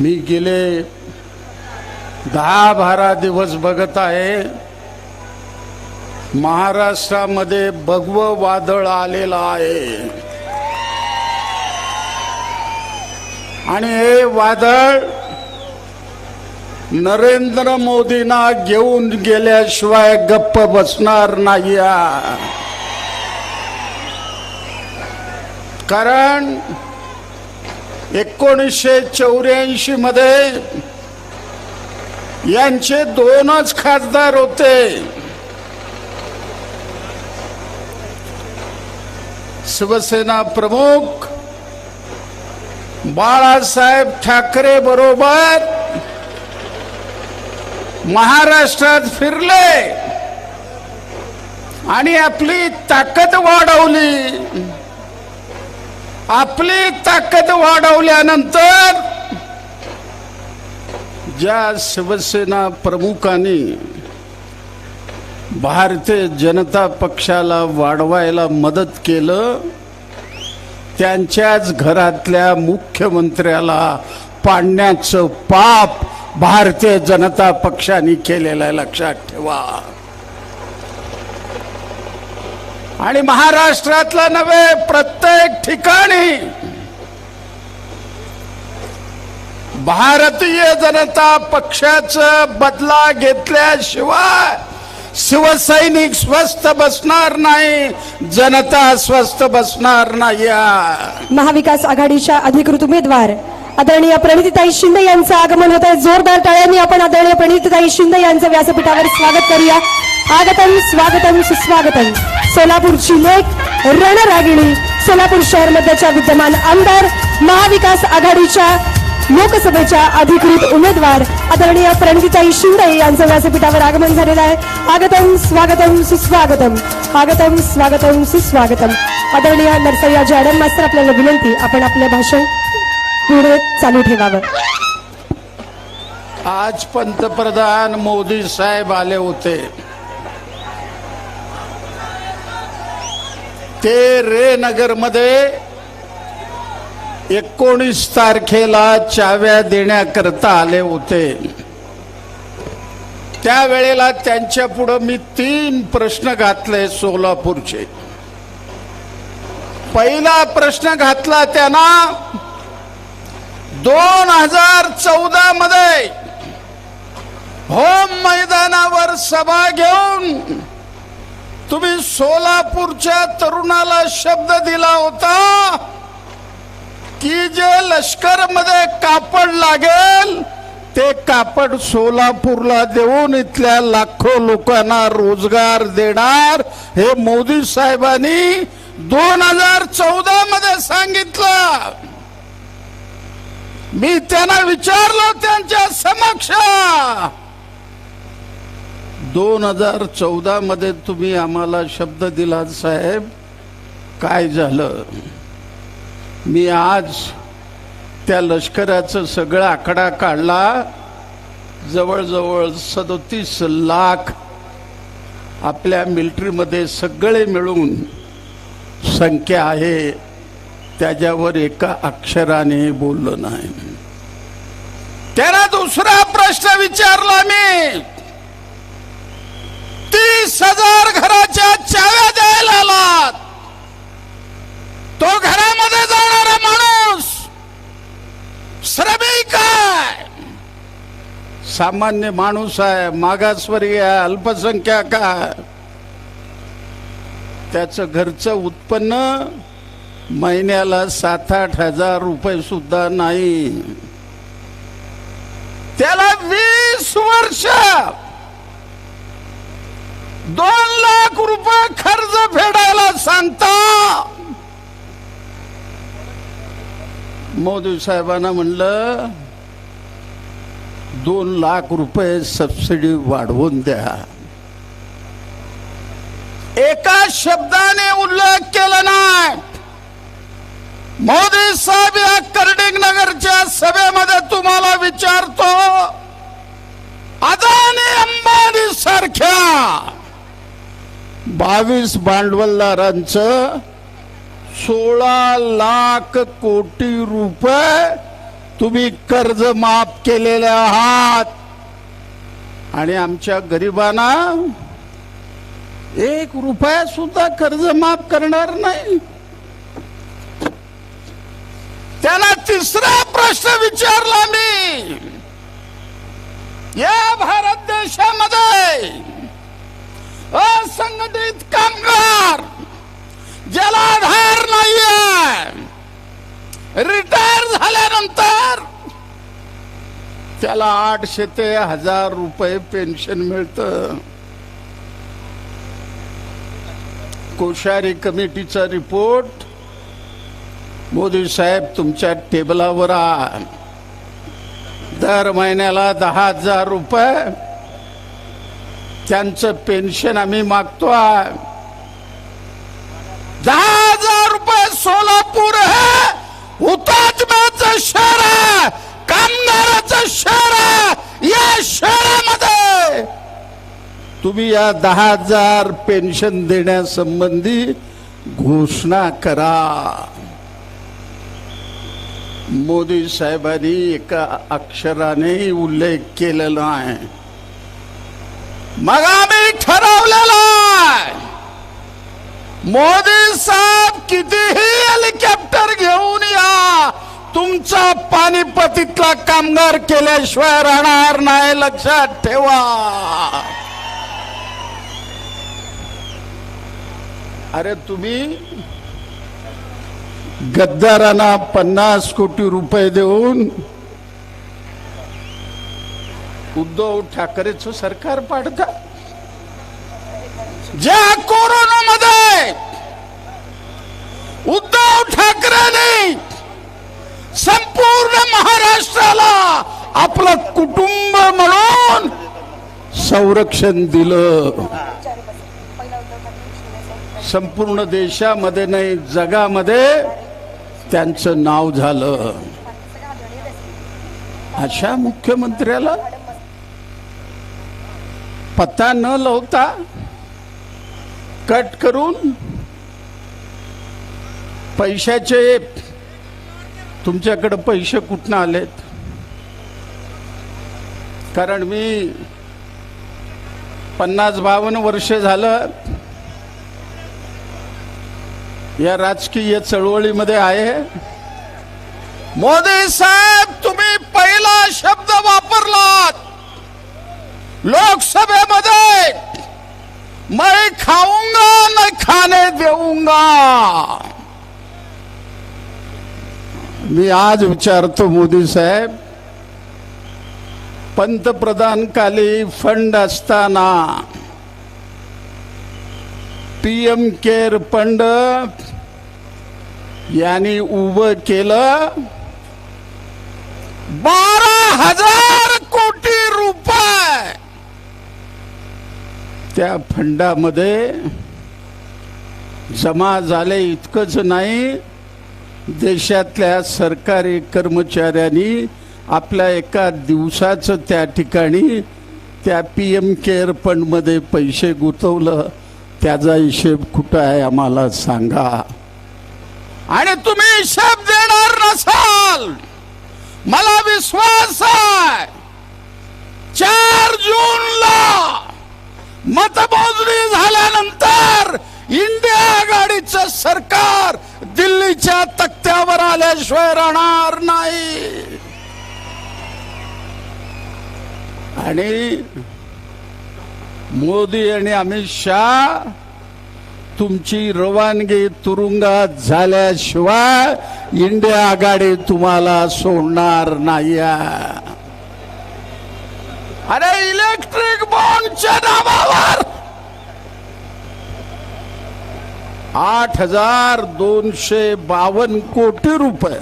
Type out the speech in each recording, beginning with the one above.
मी गेले दहा बारा दिवस बघत आहे. महाराष्ट्रामध्ये भगव वादळ आलेलं आहे. आणि हे वादळ नरेंद्र मोदींना घेऊन गेल्याशिवाय गप्प बसणार नाही कारण एकोणीसशे चौऱ्याऐंशी मध्ये यांचे दोनच खासदार होते. शिवसेना प्रमुख बाळासाहेब ठाकरे बरोबर महाराष्ट्रात फिरले आणि आपली ताकद वाढवली. आपली ताकद वाढवल्यानंतर ज्या शिवसेना प्रमुखांनी भारतीय जनता पक्षाला वाढवायला मदत केलं त्यांच्याच घरातल्या मुख्यमंत्र्याला पाडण्याचं पाप भारतीय जनता पक्षाने केलेलं आहे. लक्षात ठेवा. आणि महाराष्ट्रातलं नव्हे प्रत्येक ठिकाणी भारतीय जनता पक्षाचं बदला घेतल्याशिवाय शिवसैनिक स्वस्थ बसणार नाही जनता स्वस्थ बसणार नाही. महाविकास आघाडीच्या अधिकृत उमेदवार आदरणीय प्रणितीताई शिंदे यांचं आगमन होत आहे जोरदार टाळ्यांनी आपण आदरणीय प्रणितीताई शिंदे यांचं व्यासपीठावर स्वागत करूया. आगतम स्वागतम सुस्वागतम. सोलापूरची लेख रणरागिणी सोलापूर शहर मध्यच्या विद्यमान आमदार महाविकास आघाडीच्या लोकसभेच्या अधिकृत उमेदवार आदरणीय प्रणितीताई शिंदे यांचं व्यासपीठावर आगमन झालेलं आहे. आगतम स्वागतम सुस्वागतम. आगतम स्वागतम सुस्वागतम. आदरणीय नरसय्या जॅडम मास्तर आपल्याला विनंती आपण आपलं भाषण पुढे चालू ठेवावं. आज पंतप्रधान मोदी साहेब आले होते. ते रे एकोणीस तारखेला चाव्या देण्याकरता आले होते. त्यावेळेला त्यांच्या पुढं मी तीन प्रश्न घातले सोलापूरचे. पहिला प्रश्न घातला त्यांना दोन हजार चौदा मध्ये होम मैदानावर सभा घेऊन तुम्ही सोलापूरच्या तरुणाला शब्द दिला होता की जे लष्करमध्ये कापड लागेल ते कापड सोलापूरला देऊन इथल्या लाखो लोकांना रोजगार देणार हे मोदी साहेबांनी दोन हजार चौदा मध्ये सांगितलं. मी त्यांना विचारलो त्यांच्या समक्ष. दोन हजार चौदामध्ये तुम्ही आम्हाला शब्द दिला साहेब. काय झालं? मी आज त्या लष्कराचं सगळं आकडा काढला. जवळजवळ सदोतीस लाख आपल्या मिलिटरीमध्ये सगळे मिळून संख्या आहे. त्याच्यावर एका अक्षराने बोललो नाही. त्याला दुसरा प्रश्न विचारला मी. वीस हजार घराच्या चाव्या द्यायला आलात. तो घरामध्ये जाणारा माणूस श्रमिक आहे. सामान्य माणूस आहे मागासवर्गीय आहे अल्पसंख्याक आहे. त्याचं घरचं उत्पन्न महिन्याला सात आठ हजार रुपये सुद्धा नाही. त्याला वीस वर्ष दोन लाख रुपये खर्च फेडायला सांगता. मोदी साहेबांना म्हणलं दोन लाख रुपये सबसिडी वाढवून द्या. एका शब्दाने उल्लेख केला नाही. मोदी साहेब या कर्डिंग नगरच्या सभेमध्ये तुम्हाला विचारतो अदानी अंबानी सारख्या बावीस भांडवलदारांचं सोळा लाख कोटी रुपये तुम्ही कर्ज माफ केलेले आहात. आणि आमच्या गरिबांना एक रुपया सुद्धा कर्ज माफ करणार नाही. त्यांना तिसरा प्रश्न विचारला मी. या भारत देशामध्ये असंघटित कामगार ज्याला आधार नाहीये रिटायर झाल्यानंतर त्याला आठशे ते हजार रुपये पेन्शन मिळतं. कोश्यारी कमिटीचा रिपोर्ट. मोदी साहेब तुमच्या टेबलावर आ दर महिन्याला दहा हजार रुपये त्यांचं पेन्शन आम्ही मागतो दहा हजार रुपये सोलापूर हे हुतात्म्याचं शहर आहे कामगाराचं शहर आहे या शहरामध्ये. तुम्ही या दहा हजार पेन्शन देण्यासंबंधी घोषणा करा. मोदी साहेबांनी एका अक्षराने उल्लेख केलेला आहे मग आम्ही ठरवलेलं मोदी साहेब कितीही हेलिकॉप्टर घेऊन या तुमचा पानिपतीतला कामगार केल्याशिवाय राहणार नाही लक्षात ठेवा. अरे तुम्ही गद्दारांना पन्नास कोटी रुपये देऊन उद्धव ठाकरेचं सरकार पाडता. ज्या कोरोनामध्ये उद्धव ठाकरेने संपूर्ण महाराष्ट्राला आपलं कुटुंब म्हणून संरक्षण दिलं. संपूर्ण देशामध्ये नाही जगामध्ये त्यांचं नाव झालं. अशा मुख्यमंत्र्याला पत्ता न लावता कट करून पैशाचे तुमच्याकडं पैसे कुठनं आलेत? कारण मी पन्नास बावन्न वर्ष झालं या राजकीय चळवळीमध्ये आहे. मोदी साहेब तुम्ही पहिला शब्द वापरलात. लोकसभेमध्ये मैं खाऊंगा न खाने देऊंगा. मी आज विचारतो मोदी साहेब पंतप्रधान काली फंड असताना पीएम केअर फंड यांनी उभं केलं. बारा हजार कोटी रुपये त्या फंडामध्ये जमा झाले इतकंच नाही देशातल्या सरकारी कर्मचाऱ्यांनी आपल्या एका दिवसाचं त्या ठिकाणी त्या पी एम केअर फंडमध्ये पैसे गुंतवलं. त्याचा हिशेब कुठं आहे आम्हाला सांगा. आणि तुम्ही हिशेब देणार नसाल. मला विश्वास आहे. चार जूनला मतमोजणी झाल्यानंतर इंडिया आघाडीचं सरकार दिल्लीच्या तक्त्यावर आल्याशिवाय राहणार नाही आणि मोदी आणि अमित शहा तुमची रवानगी तुरुंगात झाल्याशिवाय इंडिया आघाडी तुम्हाला सोडणार नाही आहे. अरे इलेक्ट्रिक बॉन्डच्या नावावर आठ हजार दोनशे बावन कोटी रुपये.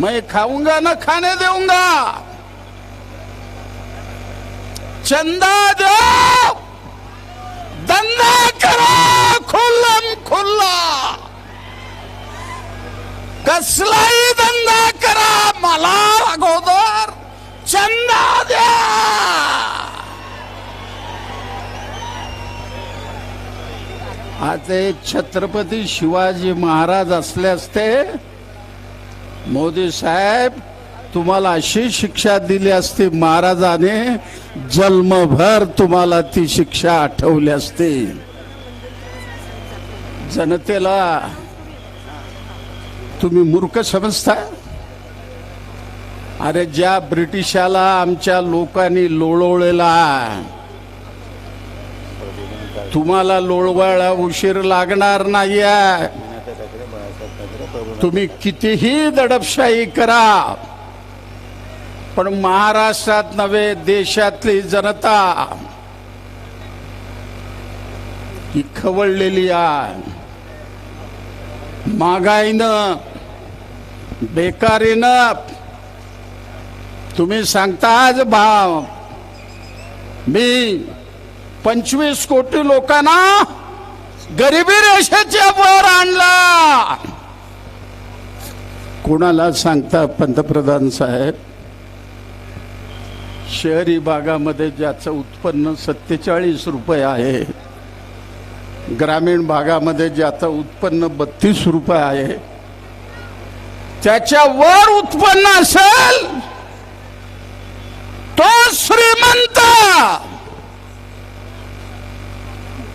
मैं खाऊंगा ना खाने देऊंगा. चंदा दो धंदा करा खुल्लम खुल्ला. कसलाही धंदा करा मला अगोदर आता छत्रपती शिवाजी महाराज असले असते मोदी साहेब तुम्हाला अशी शिक्षा दिली असती महाराजाने जन्मभर तुम्हाला ती शिक्षा आठवली असती. जनतेला तुम्ही मूर्ख समजता? अरे ज्या ब्रिटिशाला आमच्या लोकांनी लोळवलेला तुम्हाला लोळवायला उशीर लागणार नाही तुम्ही कितीही दडपशाही करा. पण महाराष्ट्रात नव्हे देशातली जनता ही खवळलेली आहे. महागाईनं बेकारीनं तुम्ही सांगता आज भाव. मी पंचवीस कोटी लोकांना गरिबी रेषेच्या वर आणला. कोणाला सांगता पंतप्रधान साहेब? शहरी भागामध्ये ज्याचं उत्पन्न सत्तेचाळीस रुपये आहे ग्रामीण भागामध्ये ज्याचं उत्पन्न बत्तीस रुपये आहे त्याच्या वर उत्पन्न असेल तो श्रीमंत!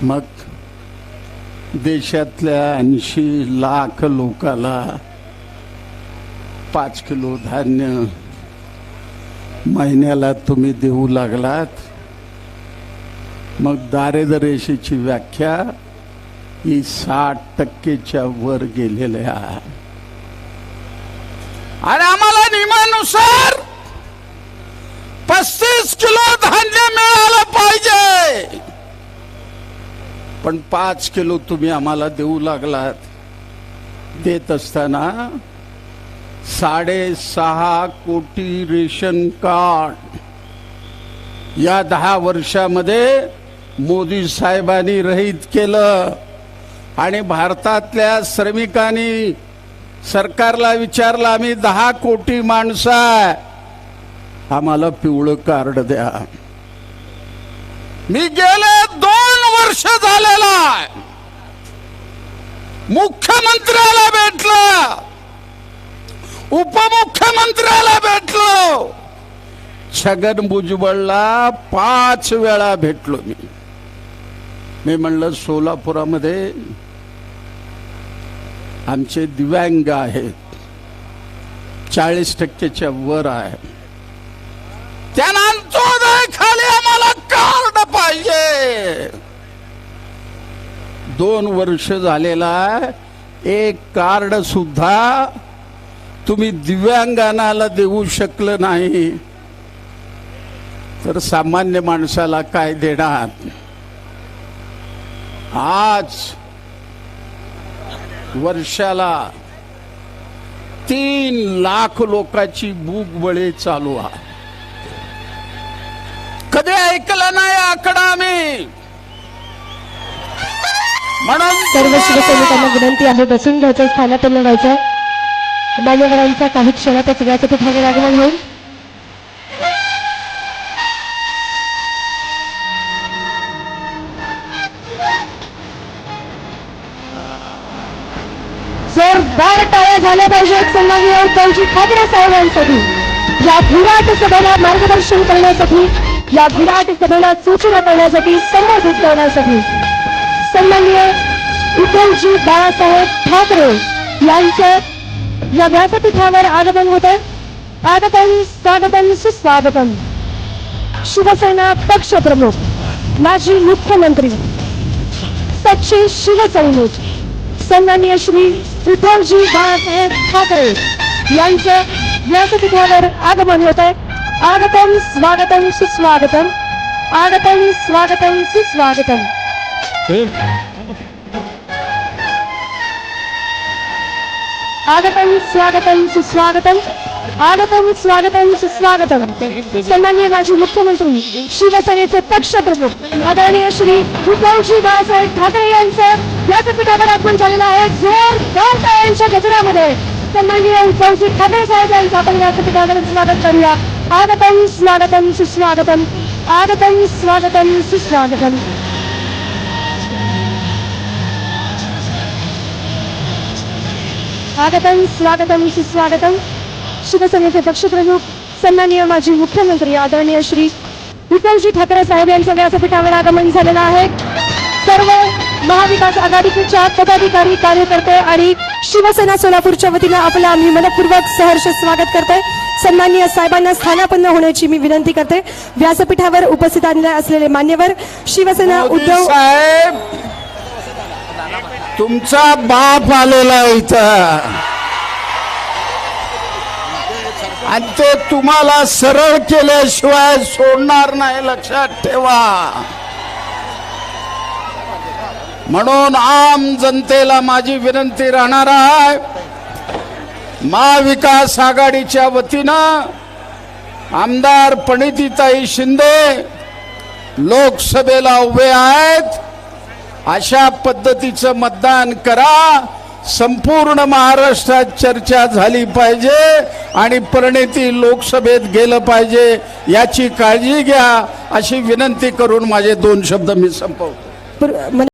मग देशातल्या ऐंशी लाख लोकाला पाच किलो धान्य महिन्याला तुम्ही देऊ लागलात. मग दारिद्र्य रेषेची व्याख्या ही साठ टक्केच्या वर गेलेल्या आणि आम्हाला नियमानुसार पस्तीस किलो धान्य मिळालं पाहिजे. पण पाच किलो तुम्ही आम्हाला देऊ लागलात. देत असताना साडेसहा कोटी रेशन कार्ड. या दहा वर्षामध्ये मोदी साहेबांनी रहित केलं. आणि भारतातल्या श्रमिकांनी सरकारला विचारलं आम्ही दहा कोटी माणसं आहे. आम्हाला पिवळं कार्ड द्या. मी गेले दोन वर्ष झालेला आहे. मुख्यमंत्र्याला भेटलं. उपमुख्यमंत्र्याला भेटलो. छगन भुजबळला पाच वेळा भेटलो मी. मी म्हणलं सोलापुरामध्ये आमचे दिव्यांग आहेत. चाळीस टक्केच्या वर आहे. त्यानंतर खाली आम्हाला कार्ड पाहिजे. दोन वर्ष झालेला आहे. एक कार्ड सुद्धा तुम्ही दिव्यांगणाला देऊ शकलं नाही. तर सामान्य माणसाला काय देणार? आज वर्षाला तीन लाख लोकांची भूक बळी चालू आहे. कधी ऐकलं नाही आकडा आम्ही सर्व शिवसैनिकांना विनंती आहे बसून घ्यायचं स्थानात व्हायचं मान्यवरांचा काही क्षणातच व्यासपीठावर आगमन होईल जोरदार टाळ्या झाल्या पाहिजे सन्माननीय उद्धवजी ठाकरे साहेबांसाठी. या विराट सभेला मार्गदर्शन करण्यासाठी या विराट सभेला सूचना करण्यासाठी संबोधित करण्यासाठी. सन्माननीय उद्धवजी बाळासाहेब ठाकरे यांच्या या व्यासपीठावर आगमन होते. आगतन स्वागतम सुस्वागतम. शिवसेना पक्षप्रमुख माजी मुख्यमंत्री सच्चे शिवसैनिक सन्माननीय श्री उद्धवजी बाळासाहेब ठाकरे यांचे व्यासपीठावर आगमन होते. आहे आगतम स्वागतम सुस्वागतम. आगतम स्वागतम सुस्वागतम. आगतम स्वागतम सुस्वागतम आगतम स्वागतम सुस्वागतम सन्माननीय माजी मुख्यमंत्री शिवसेनेचे पक्षप्रमुख आदरणीय श्री उद्धवजी बाळासाहेब ठाकरे यांचं व्यासपीठावर आपण झालेलं आहे जोरदार टाळ्यांच्या गजरामध्ये सन्माननीय उद्धवजी ठाकरे साहेब यांचं आपण व्यासपीठावर स्वागत करूया आगतम स्वागतम सुस्वागतम आगतम स्वागतम सुस्वागतम आगतम स्वागतम सुस्वागतम। शिवसेनेचे पक्षप्रमुख सन्माननीय माजी मुख्यमंत्री आदरणीय श्री विठ्ठलजी ठाकरे साहेब यांचं व्यासपीठावर आगमन झालेलं आहे. सर्व महाविकास आघाडीच्या पदाधिकारी कार्यकर्ते आणि शिवसेना सोलापूरच्या वतीनं आपलं आम्ही मनपूर्वक सहर्ष स्वागत करते सन्माननीय साहेबांना स्थानापन्न होण्याची मी विनंती करते. व्यासपीठावर उपस्थित असलेले मान्यवर शिवसेना उद्धव साहेब! तुमचा बाप आलेला आहे इथं. आणि ते तुम्हाला सरळ केल्याशिवाय सोडणार नाही लक्षात ठेवा. म्हणून आम जनतेला माझी विनंती राहणार आहे महाविकास आघाडीच्या वतीनं आमदार पणितीताई शिंदे लोकसभेला उभे आहेत. अशा पद्धतीचं मतदान करा. संपूर्ण महाराष्ट्रात चर्चा झाली पाहिजे आणि परिणिती लोकसभेत गेलं पाहिजे याची काळजी घ्या अशी विनंती करून माझे दोन शब्द मी संपवतो.